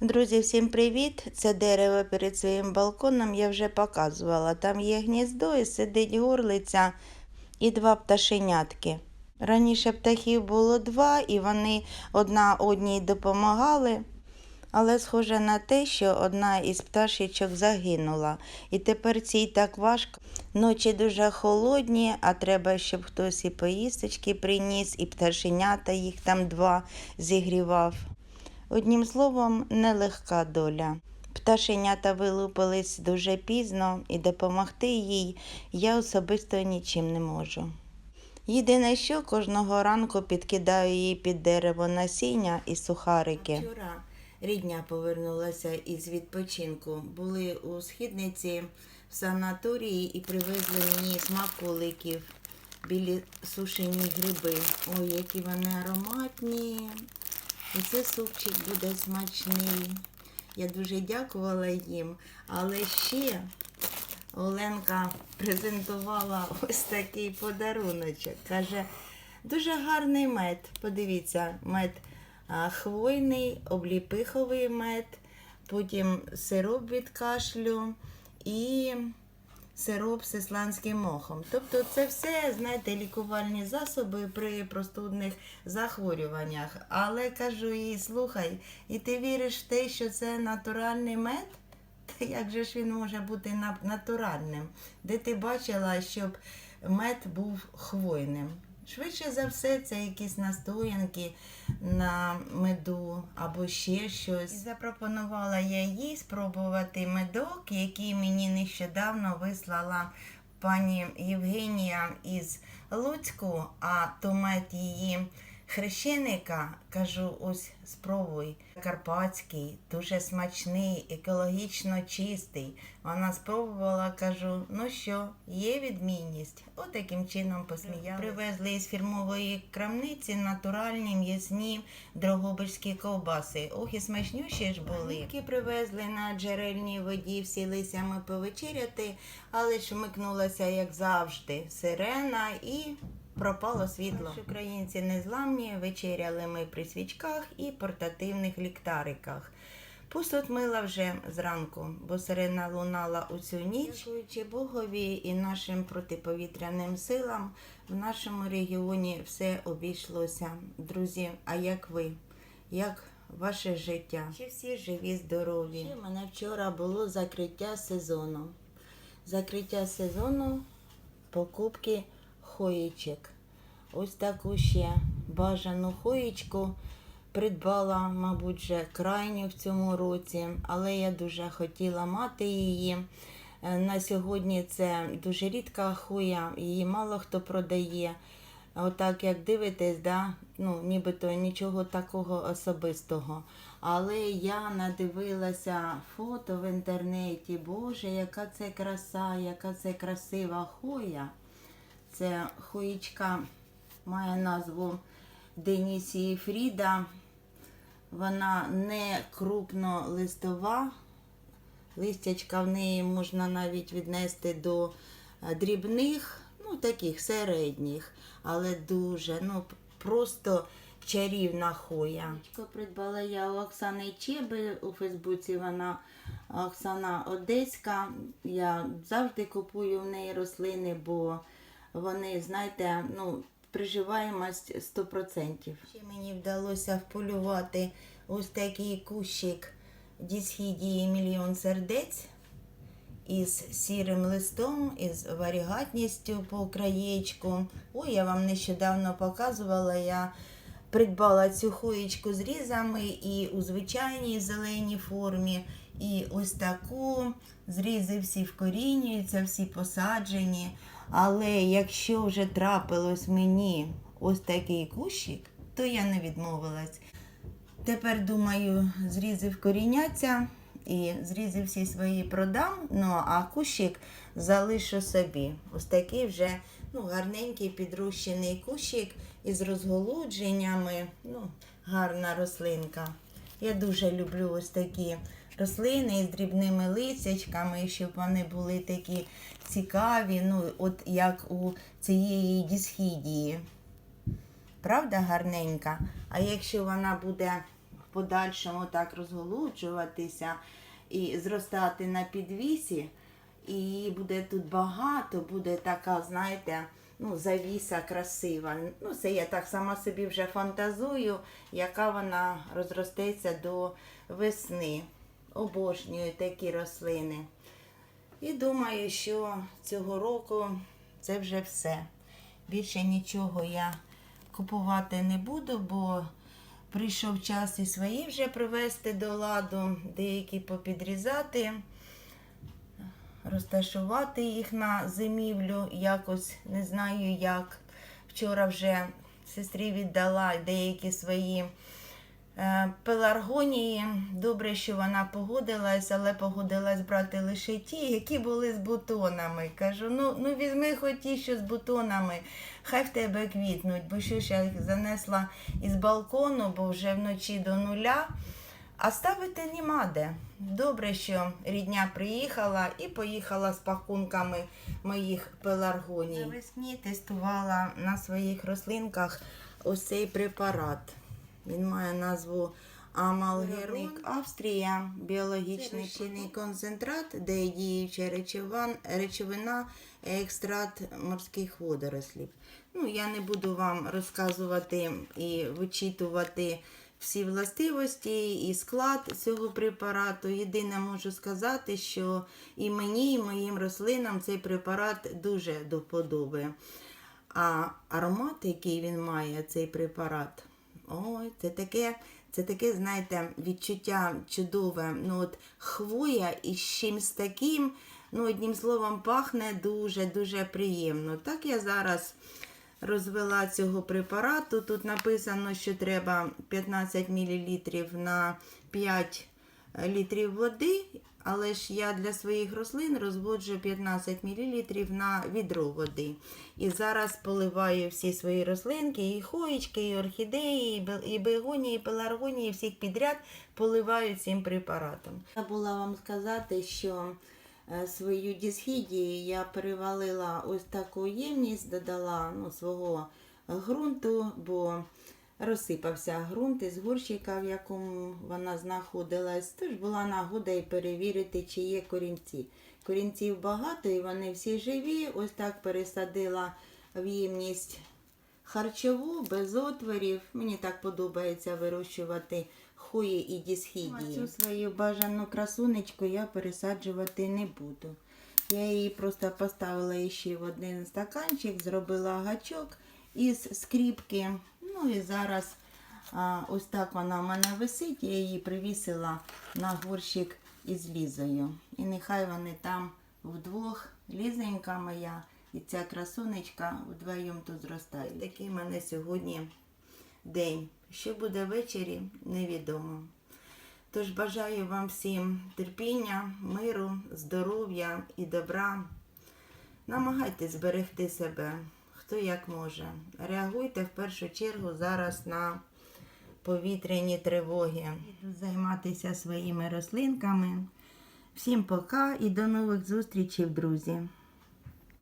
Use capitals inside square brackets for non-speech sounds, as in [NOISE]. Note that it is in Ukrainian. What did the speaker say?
Друзі, всім привіт! Це дерево перед своїм балконом я вже показувала. Там є гніздо і сидить горлиця і два пташенятки. Раніше птахів було два, і вони одна одній допомагали. Але схоже на те, що одна із пташечок загинула. І тепер цій так важко. Ночі дуже холодні, а треба, щоб хтось і поїсточки приніс, і пташенята їх там два зігрівав. Одним словом, нелегка доля. Пташенята вилупились дуже пізно, і допомогти їй я особисто нічим не можу. Єдине, що кожного ранку підкидаю їй під дерево насіння і сухарики. Вчора рідня повернулася із відпочинку. Були у східниці в санаторії і привезли мені смаколиків, білі сушені гриби. Ой, які вони ароматні. І супчик буде смачний. Я дуже дякувала їм. Але ще Оленка презентувала [LAUGHS] ось такий подаруночок. Каже, дуже гарний мед. Подивіться, мед хвойний, обліпиховий мед, потім сироп від кашлю і сироп з ісландським мохом. Тобто це все, знаєте, лікувальні засоби при простудних захворюваннях. Але кажу їй, слухай, і ти віриш в те, що це натуральний мед? Та як же ж він може бути натуральним? Де ти бачила, щоб мед був хвойним? Швидше за все, це якісь настоянки на меду або ще щось. І запропонувала я їй спробувати медок, який мені нещодавно вислала пані Євгенія із Луцьку, а то мед її хрещеника, кажу, ось спробуй. Карпатський, дуже смачний, екологічно чистий. Вона спробувала, кажу, ну що, є відмінність. От таким чином посміялася. Привезли із фірмової крамниці натуральні м'ясні дрогобицькі ковбаси. Ох, і смачнющі ж були. Які привезли на джерельній воді, всілися ми повечеряти, але ж вмикнулася, як завжди, сирена і пропало світло. Наші українці незламні, вечеряли ми при свічках і портативних ліхтариках. Посуд мила вже зранку, бо сирена лунала у цю ніч. Дякуючи Богові і нашим протиповітряним силам, в нашому регіоні все обійшлося. Друзі, а як ви? Як ваше життя? Чи всі живі, здорові? В мене вчора було закриття сезону. Закриття сезону покупки хоїчок. Ось таку ще бажану хоїчку придбала, мабуть, вже крайню в цьому році, але я дуже хотіла мати її. Е, На сьогодні це дуже рідка хуя, її мало хто продає. Отак, як дивитесь, да? ну, нібито нічого такого особистого. Але я надивилася фото в інтернеті. Боже, яка це краса, яка це красива хоя. Це хоїчка має назву Денісії Фріда. Вона не крупнолистова. Листячка в неї можна навіть віднести до е, дрібних, ну таких середніх, але дуже, ну просто чарівна хоя. Придбала я у Оксани Чеби у Фейсбуці. Вона Оксана Одеська. Я завжди купую в неї рослини, бо вони, знаєте, ну, приживаємость 100%. Ще мені вдалося вполювати ось такий кущик дісхідії мільйон сердець із сірим листом, із варігатністю по краєчку. Ой, я вам нещодавно показувала, я придбала цю хоєчку з різами і у звичайній зеленій формі, і ось таку. Зрізи всі вкорінюються, всі посаджені. Але якщо вже трапилось мені ось такий кущик, то я не відмовилась. Тепер думаю, зрізи вкоріняться і зрізи всі свої продам. Ну а кущик залишу собі. Ось такий вже ну, гарненький підрощений кущик із розголудженнями. Ну, гарна рослинка. Я дуже люблю ось такі рослини з дрібними листячками, щоб вони були такі цікаві, ну, от як у цієї дісхідії. Правда, гарненька? А якщо вона буде в подальшому так розголуджуватися і зростати на підвісі. І її буде тут багато, буде така, знаєте, ну, завіса красива. Ну, це я так сама собі вже фантазую, яка вона розростеться до весни. Обожнюю такі рослини. І думаю, що цього року це вже все. Більше нічого я купувати не буду, бо прийшов час і свої вже привести до ладу, деякі попідрізати, розташувати їх на зимівлю, якось не знаю як. Вчора вже сестрі віддала деякі свої пеларгонії. Добре, що вона погодилась, але погодилась брати лише ті, які були з бутонами. Кажу, ну, ну візьми хоч ті, що з бутонами, хай в тебе квітнуть, бо що ж я їх занесла із балкону, бо вже вночі до нуля. А ставити нема де. Добре, що рідня приїхала і поїхала з пакунками моїх пеларгоній. Навесні тестувала на своїх рослинках ось цей препарат. Він має назву Амалгерон. Австрія, біологічний розчинний концентрат, де діюча речовина, речовина екстракт морських водорослів. Ну, я не буду вам розказувати і вичитувати всі властивості і склад цього препарату. Єдине можу сказати, що і мені, і моїм рослинам цей препарат дуже до вподоби. А аромат, який він має, цей препарат, ой, це таке, це таке, знаєте, відчуття чудове. Ну, от хвоя і з чимсь таким, ну, одним словом, пахне дуже-дуже приємно. Так я зараз розвела цього препарату. Тут написано, що треба 15 мл на 5 літрів води, але ж я для своїх рослин розводжу 15 мл на відро води. І зараз поливаю всі свої рослинки, і хоєчки, і орхідеї, і бе- і бегонії, і всіх підряд поливаю цим препаратом. Забула вам сказати, що е, свою дісхідію я перевалила ось таку ємність, додала ну, свого ґрунту, бо розсипався ґрунт із горщика, в якому вона знаходилась. Тож була нагода і перевірити, чи є корінці. Корінців багато і вони всі живі. Ось так пересадила в ємність харчову, без отворів. Мені так подобається вирощувати хої і дісхідії. Цю свою бажану красунечку я пересаджувати не буду. Я її просто поставила ще в один стаканчик, зробила гачок із скріпки. Ну і зараз а, ось так вона в мене висить. Я її привісила на горщик із лізою. І нехай вони там вдвох, лізенька моя і ця красунечка вдвоєм тут зростають. Такий в мене сьогодні день. Що буде ввечері, невідомо. Тож бажаю вам всім терпіння, миру, здоров'я і добра. Намагайтесь зберегти себе, хто як може. Реагуйте в першу чергу зараз на повітряні тривоги. Іду займатися своїми рослинками. Всім пока і до нових зустрічей, друзі!